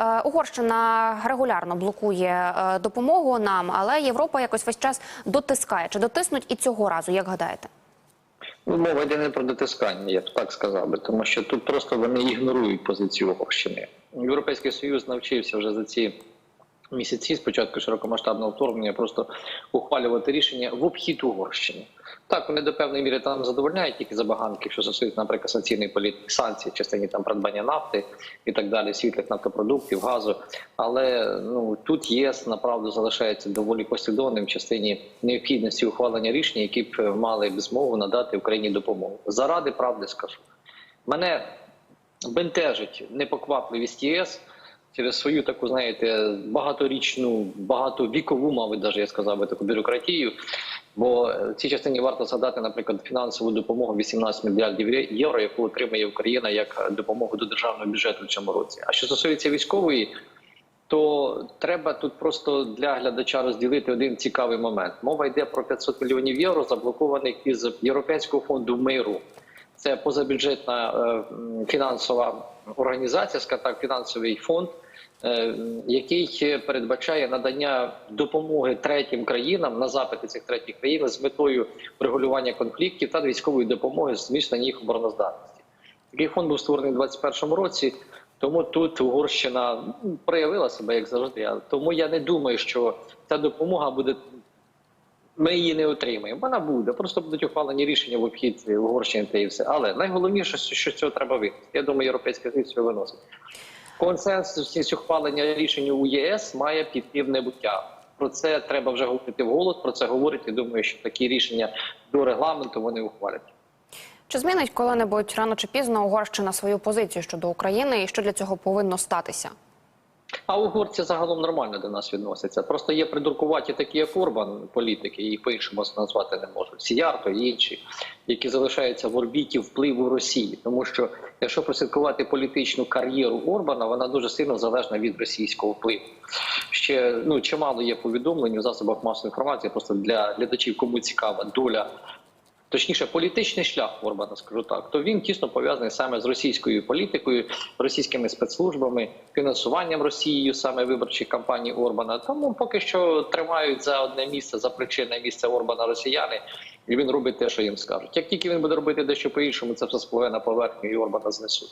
е, Угорщина регулярно блокує е, допомогу нам, але Європа якось весь час дотискає. Чи дотиснуть і цього разу? Як гадаєте? Ну, мова йде не про дотискання, я б так сказав би, тому що тут просто вони ігнорують позицію Угорщини. Європейський Союз навчився вже за ці місяці спочатку широкомасштабного вторгнення просто ухвалювати рішення в обхід Угорщини. Так, вони до певної міри там задовольняють тільки забаганки, що стосується, наприклад, санкційної політики, санкцій, частині там придбання нафти і так далі, світлих нафтопродуктів, газу. Але ну тут ЄС направду залишається доволі послідовним в частині необхідності ухвалення рішень, які б мали б змогу надати Україні допомогу. Заради правди скажу. Мене бентежить непоквапливість ЄС через свою таку, знаєте, багаторічну, багатовікову, мабуть, даже я сказав би таку бюрократію. Бо в цій частині варто згадати, наприклад, фінансову допомогу 18 мільярдів євро, яку отримає Україна як допомогу до державного бюджету в цьому році. А що стосується військової, то треба тут просто для глядача розділити один цікавий момент. Мова йде про 500 мільйонів євро, заблокованих із Європейського фонду миру. Це позабюджетна е, фінансова організація, скажімо так, фінансовий фонд, е, який передбачає надання допомоги третім країнам на запити цих третіх країн з метою врегулювання конфліктів та військової допомоги зміцнення їх обороноздатності. Такий фонд був створений у 2021 році. Тому тут Угорщина ну, проявила себе як завжди. Тому я не думаю, що ця допомога буде. Ми її не отримаємо. Вона буде. Просто будуть ухвалені рішення в обхід Угорщини та і все. Але найголовніше, що з цього треба винести. Я думаю, європейський Союз виносить. Консенсус ухвалення рішень у ЄС має піти в небуття. Про це треба вже говорити вголос. Про це говорить. І думаю, що такі рішення до регламенту вони ухвалять. Чи змінить коли-небудь рано чи пізно Угорщина свою позицію щодо України і що для цього повинно статися? А угорці загалом нормально до нас відносяться. Просто є придуркуваті такі, як Орбан, політики, їх по-іншому назвати не можуть. Сіярто і інші, які залишаються в орбіті впливу Росії. Тому що якщо прослідкувати політичну кар'єру Орбана, вона дуже сильно залежна від російського впливу. Ще ну чимало є повідомлень у засобах масової інформації. Просто для глядачів, кому цікава доля точніше, політичний шлях Орбана, скажу так, то він тісно пов'язаний саме з російською політикою, російськими спецслужбами, фінансуванням Росією саме виборчої кампанії Орбана. Тому поки що тримають за одне місце за причинне місце Орбана росіяни, і він робить те, що їм скажуть. Як тільки він буде робити дещо по-іншому, це все спливе на поверхню і Орбана знесуть.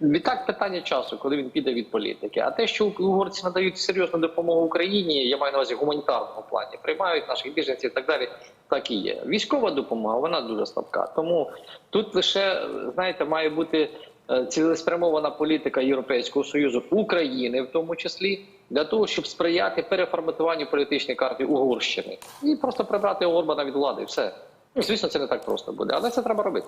Відтак питання часу, коли він піде від політики. А те, що угорці надають серйозну допомогу Україні, я маю на увазі гуманітарному плані, приймають наших біженців і так далі. Так і є. Військова допомога вона дуже слабка. Тому тут лише знаєте, має бути е, цілеспрямована політика Європейського союзу України, в тому числі для того, щоб сприяти переформатуванню політичної карти Угорщини і просто прибрати Орбана від влади. і Все. Ну, звісно, це не так просто буде, але це треба робити.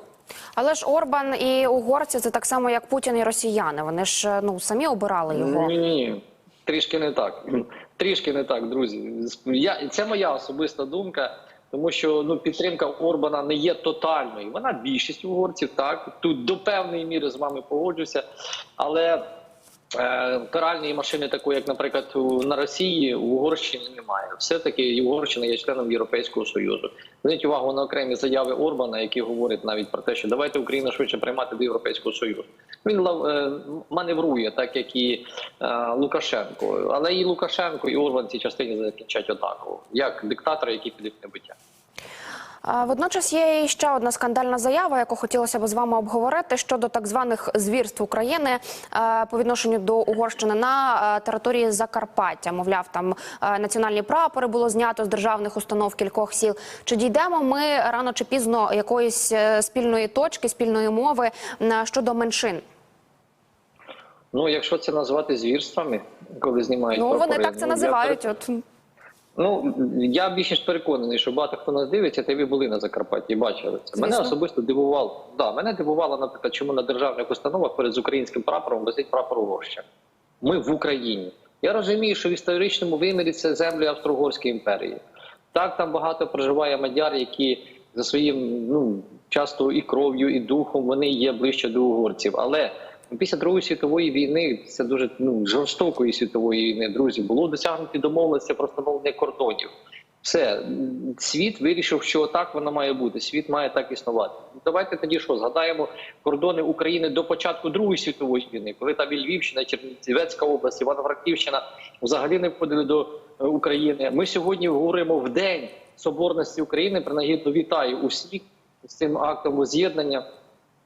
Але ж Орбан і угорці це так само, як Путін і росіяни. Вони ж ну самі обирали його. Ні, ні, ні. Трішки не так. Трішки не так, друзі. Я, це моя особиста думка, тому що ну, підтримка Орбана не є тотальною. Вона більшість угорців, так. Тут до певної міри з вами погоджуся. Але е, каральної машини, такої, як, наприклад, на Росії, у Угорщині немає. Все-таки Угорщина є членом Європейського Союзу. Зверніть увагу на окремі заяви Орбана, які говорять навіть про те, що давайте Україну швидше приймати до Європейського Союзу. Він е, маневрує, так як і е, Лукашенко. Але і Лукашенко, і Орбан в цій частині закінчать атаку, як диктатори, які підуть в небуття. Водночас є і ще одна скандальна заява, яку хотілося б з вами обговорити щодо так званих звірств України е, по відношенню до Угорщини на е, території Закарпаття. Мовляв, там е, національні прапори було знято з державних установ кількох сіл. Чи дійдемо ми рано чи пізно якоїсь спільної точки, спільної мови щодо меншин? Ну, якщо це назвати звірствами, коли знімають Ну вони так це ну, називають. От Ну я більш ніж переконаний, що багато хто нас дивиться, та ви були на Закарпатті і бачили це. Мене особисто дивувало. Да, мене дивувало, наприклад, чому на державних установах перед українським прапором висить прапор Угорщини. Ми в Україні. Я розумію, що в історичному вимірі це землі Австро-Угорської імперії. Так, там багато проживає мадяр, які за своїм ну часто і кров'ю, і духом вони є ближче до угорців. Але після Другої світової війни це дуже ну жорстокої світової війни, друзі, було досягнуті домовленості про встановлення кордонів. Все, світ вирішив, що так воно має бути. Світ має так існувати. Давайте тоді що згадаємо кордони України до початку Другої світової війни, коли там і Львівщина, Чернівецька область, Івано-Франківщина взагалі не входили до е, України. Ми сьогодні говоримо в день соборності України. Принагідно вітаю усіх з цим актом з'єднання.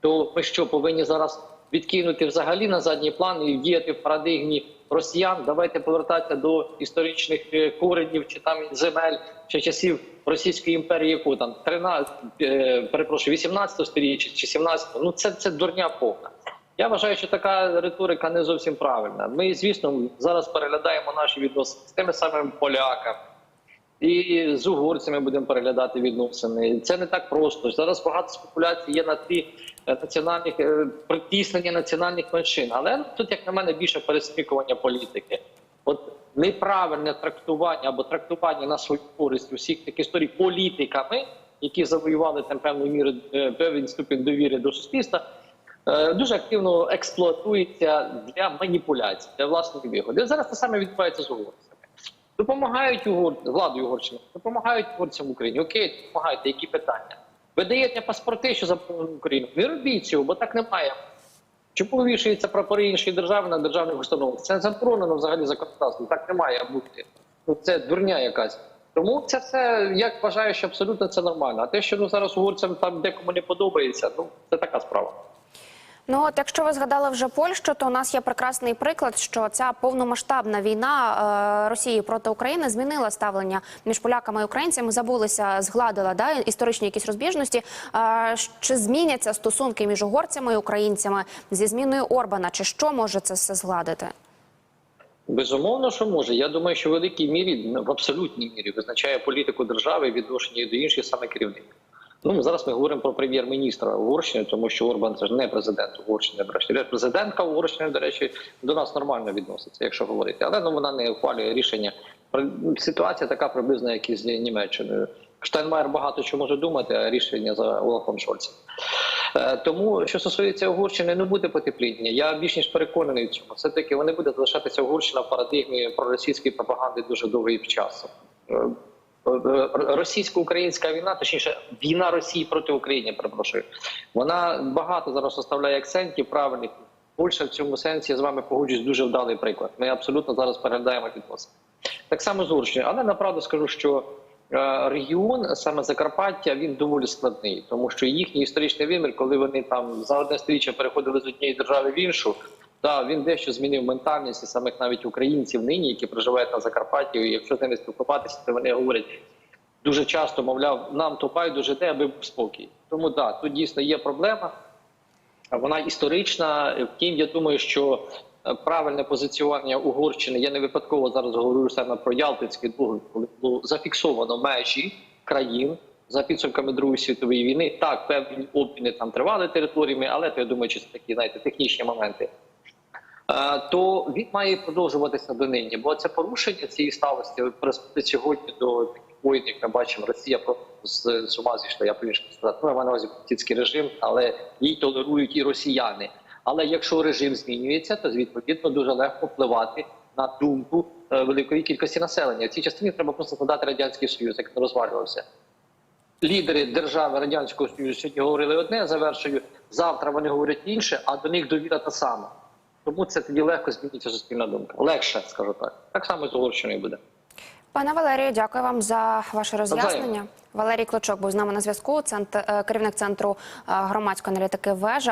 То ми що повинні зараз відкинути взагалі на задній план і діяти в парадигмі росіян? Давайте повертатися до історичних е, коренів чи там земель чи часів Російської імперії, яку там 13, е, перепрошую, 18 сторіччя чи 17 Ну це, це дурня повна. Я вважаю, що така риторика не зовсім правильна. Ми, звісно, зараз переглядаємо наші відносини з тими самими поляками. І з угорцями будемо переглядати відносини. Це не так просто. Зараз багато спекуляцій є на тлі е, національних е, притіснення національних меншин. Але тут, як на мене, більше пересмікування політики. От неправильне трактування або трактування на свою користь усіх таких історій політиками, які завоювали там певну міру е, певний ступінь довіри до суспільства. Дуже активно експлуатується для маніпуляцій, для власних вигод. І зараз те саме відбувається з угорцями. Допомагають угор... владу Угорщини, допомагають угорцям в Україні. Окей, допомагаєте, які питання? Ви даєте паспорти, що заповнені Україну. Не робіть цього, бо так немає. Чи повішуються прапори іншої держави на державних установах? Це заборонено взагалі законодавством. Так не має бути. Ну це дурня якась. Тому це все, як вважаю, що абсолютно це нормально. А те, що ну зараз угорцям там декому не подобається, ну це така справа. Ну от якщо ви згадали вже Польщу, то у нас є прекрасний приклад, що ця повномасштабна війна е, Росії проти України змінила ставлення між поляками і українцями. Забулися, згладила да історичні якісь розбіжності. Е, чи зміняться стосунки між угорцями і українцями зі зміною Орбана? Чи що може це все згладити? Безумовно, що може. Я думаю, що в великій мірі, в абсолютній мірі, визначає політику держави відношення до інших саме керівник. Ну зараз ми говоримо про прем'єр-міністра Угорщини, тому що Орбан це ж не президент Угорщини. До президентка Угорщини, до речі, до нас нормально відноситься, якщо говорити, але ну вона не ухвалює рішення. Ситуація така приблизно, як і з Німеччиною. Штайнмаєр багато чого може думати, а рішення за Олафом Шольцем. Е, Тому, що стосується Угорщини, не буде потепління. Я більш ніж переконаний в цьому. Все таки вони буде залишатися Угорщина в парадигмі проросійської пропаганди дуже довгий час. Е, Російсько-українська війна, точніше, війна Росії проти України, перепрошую, вона багато зараз оставляє акцентів правильних. Польща в цьому сенсі я з вами погоджуюсь дуже вдалий приклад. Ми абсолютно зараз переглядаємо відносини. Так само з Угорщиною. Але направду скажу, що е, регіон, саме Закарпаття, він доволі складний, тому що їхній історичний вимір, коли вони там за одне сторіччя переходили з однієї держави в іншу, та він дещо змінив ментальність і самих навіть українців нині, які проживають на Закарпатті. І якщо з ними спілкуватися, то вони говорять дуже часто, мовляв, нам то байдуже де, аби був спокій. Тому так, тут дійсно є проблема. Вона історична. Втім, я думаю, що е, правильне позиціонування Угорщини. Я не випадково зараз говорю саме про Ялтинський договір, коли було зафіксовано межі країн за підсумками Другої світової війни. Так, певні обміни там тривали територіями, але то я думаю, що це такі знаєте, технічні моменти. Е, То він має продовжуватися донині, бо це порушення цієї призводить сьогодні до таких воїн, як ми бачимо, Росія з з ума зійшла. Я повинен сказати, ну, я маю на увазі путінський режим, але їй толерують і росіяни. Але якщо режим змінюється, то відповідно дуже легко впливати на думку е, великої кількості населення. В цій частині треба просто згадати радянський союз, як він розвалювався. Лідери держави радянського союзу сьогодні говорили одне, завершую завтра. Вони говорять інше, а до них довіра та сама. Тому це тоді легко зміниться суспільна думка. Легше, скажу так. Так само з Угорщиною буде. Пане Валерію, дякую вам за ваше роз'яснення. Валерій Клочок був з нами на зв'язку. Центр керівник центру е, громадської аналітики вежа.